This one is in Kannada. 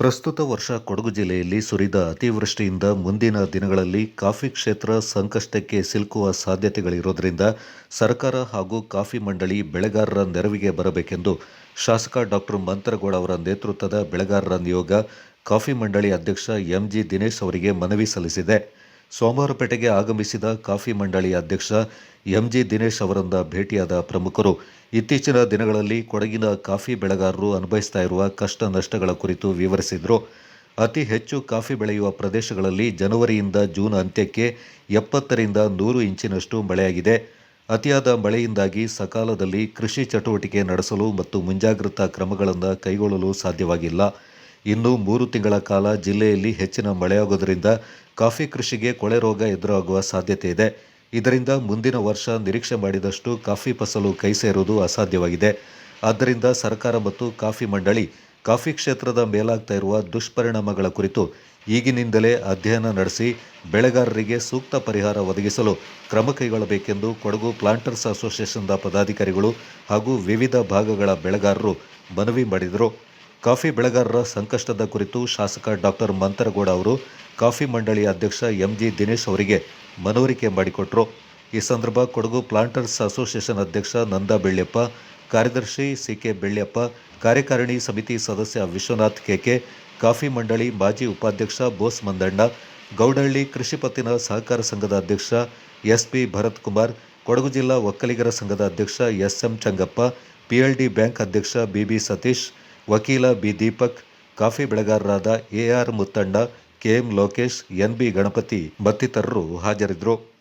ಪ್ರಸ್ತುತ ವರ್ಷ ಕೊಡಗು ಜಿಲ್ಲೆಯಲ್ಲಿ ಸುರಿದ ಅತಿವೃಷ್ಟಿಯಿಂದ ಮುಂದಿನ ದಿನಗಳಲ್ಲಿ ಕಾಫಿ ಕ್ಷೇತ್ರ ಸಂಕಷ್ಟಕ್ಕೆ ಸಿಲುಕುವ ಸಾಧ್ಯತೆಗಳಿರೋದ್ರಿಂದ ಸರ್ಕಾರ ಹಾಗೂ ಕಾಫಿ ಮಂಡಳಿ ಬೆಳೆಗಾರರ ನೆರವಿಗೆ ಬರಬೇಕೆಂದು ಶಾಸಕ ಡಾಕ್ಟರ್ ಮಂತ್ರಗೌಡ ಅವರ ನೇತೃತ್ವದ ಬೆಳೆಗಾರರ ನಿಯೋಗ ಕಾಫಿ ಮಂಡಳಿ ಅಧ್ಯಕ್ಷ ಎಂಜಿ ದಿನೇಶ್ ಅವರಿಗೆ ಮನವಿ ಸಲ್ಲಿಸಿದೆ. ಸೋಮವಾರಪೇಟೆಗೆ ಆಗಮಿಸಿದ ಕಾಫಿ ಮಂಡಳಿ ಅಧ್ಯಕ್ಷ ಎಂಜಿ ದಿನೇಶ್ ಅವರನ್ನ ಭೇಟಿಯಾದ ಪ್ರಮುಖರು, ಇತ್ತೀಚಿನ ದಿನಗಳಲ್ಲಿ ಕೊಡಗಿನ ಕಾಫಿ ಬೆಳೆಗಾರರು ಅನುಭವಿಸ್ತಾ ಇರುವ ಕಷ್ಟ ನಷ್ಟಗಳ ಕುರಿತು ವಿವರಿಸಿದರು. ಅತಿ ಹೆಚ್ಚು ಕಾಫಿ ಬೆಳೆಯುವ ಪ್ರದೇಶಗಳಲ್ಲಿ ಜನವರಿಯಿಂದ ಜೂನ್ ಅಂತ್ಯಕ್ಕೆ ಎಪ್ಪತ್ತರಿಂದ ನೂರು ಇಂಚಿನಷ್ಟು ಮಳೆಯಾಗಿದೆ. ಅತಿಯಾದ ಮಳೆಯಿಂದಾಗಿ ಸಕಾಲದಲ್ಲಿ ಕೃಷಿ ಚಟುವಟಿಕೆ ನಡೆಸಲು ಮತ್ತು ಮುಂಜಾಗ್ರತಾ ಕ್ರಮಗಳನ್ನು ಕೈಗೊಳ್ಳಲು ಸಾಧ್ಯವಾಗಿಲ್ಲ. ಇನ್ನು ಮೂರು ತಿಂಗಳ ಕಾಲ ಜಿಲ್ಲೆಯಲ್ಲಿ ಹೆಚ್ಚಿನ ಮಳೆಯಾಗೋದರಿಂದ ಕಾಫಿ ಕೃಷಿಗೆ ಕೊಳೆ ರೋಗ ಎದುರಾಗುವ ಸಾಧ್ಯತೆ ಇದೆ. ಇದರಿಂದ ಮುಂದಿನ ವರ್ಷ ನಿರೀಕ್ಷೆ ಮಾಡಿದಷ್ಟು ಕಾಫಿ ಫಸಲು ಕೈ ಸೇರುವುದು ಅಸಾಧ್ಯವಾಗಿದೆ. ಆದ್ದರಿಂದ ಸರ್ಕಾರ ಮತ್ತು ಕಾಫಿ ಮಂಡಳಿ ಕಾಫಿ ಕ್ಷೇತ್ರದ ಮೇಲಾಗ್ತಾ ಇರುವ ದುಷ್ಪರಿಣಾಮಗಳ ಕುರಿತು ಈಗಿನಿಂದಲೇ ಅಧ್ಯಯನ ನಡೆಸಿ ಬೆಳೆಗಾರರಿಗೆ ಸೂಕ್ತ ಪರಿಹಾರ ಒದಗಿಸಲು ಕ್ರಮ ಕೈಗೊಳ್ಳಬೇಕೆಂದು ಕೊಡಗು ಪ್ಲಾಂಟರ್ಸ್ ಅಸೋಸಿಯೇಷನ್ದ ಪದಾಧಿಕಾರಿಗಳು ಹಾಗೂ ವಿವಿಧ ಭಾಗಗಳ ಬೆಳೆಗಾರರು ಮನವಿ ಮಾಡಿದರು. ಕಾಫಿ ಬೆಳೆಗಾರರ ಸಂಕಷ್ಟದ ಕುರಿತು ಶಾಸಕ ಡಾಕ್ಟರ್ ಮಂತರಗೌಡ ಅವರು ಕಾಫಿ ಮಂಡಳಿ ಅಧ್ಯಕ್ಷ ಎಂಜಿ ದಿನೇಶ್ ಅವರಿಗೆ ಮನವರಿಕೆ ಮಾಡಿಕೊಟ್ರು. ಈ ಸಂದರ್ಭ ಕೊಡಗು ಪ್ಲಾಂಟರ್ಸ್ ಅಸೋಸಿಯೇಷನ್ ಅಧ್ಯಕ್ಷ ನಂದಾ ಬೆಳ್ಳಪ್ಪ ಕಾರ್ಯದರ್ಶಿ ಸಿಕೆ ಬೆಳ್ಳಪ್ಪ ಕಾರ್ಯಕಾರಿಣಿ ಸಮಿತಿ ಸದಸ್ಯ ವಿಶ್ವನಾಥ್ ಕೆಕೆ ಕಾಫಿ ಮಂಡಳಿ ಮಾಜಿ ಉಪಾಧ್ಯಕ್ಷ ಬೋಸ್ ಮಂದಣ್ಣ, ಗೌಡಹಳ್ಳಿ ಕೃಷಿ ಪತ್ತಿನ ಸಹಕಾರ ಸಂಘದ ಅಧ್ಯಕ್ಷ ಎಸ್ಪಿ ಭರತ್ ಕುಮಾರ್, ಕೊಡಗು ಜಿಲ್ಲಾ ಒಕ್ಕಲಿಗರ ಸಂಘದ ಅಧ್ಯಕ್ಷ ಎಸ್ಎಂ ಚಂಗಪ್ಪ ಪಿಎಲ್ಡಿ ಬ್ಯಾಂಕ್ ಅಧ್ಯಕ್ಷ ಬಿಬಿ ಸತೀಶ್ ವಕೀಲ B Deepak coffee ಬೆಳೆಗಾರರಾದ AR Muthanna KM Lokesh NB Ganapathi ಮತ್ತಿತರರು ಹಾಜರಿದ್ದರು.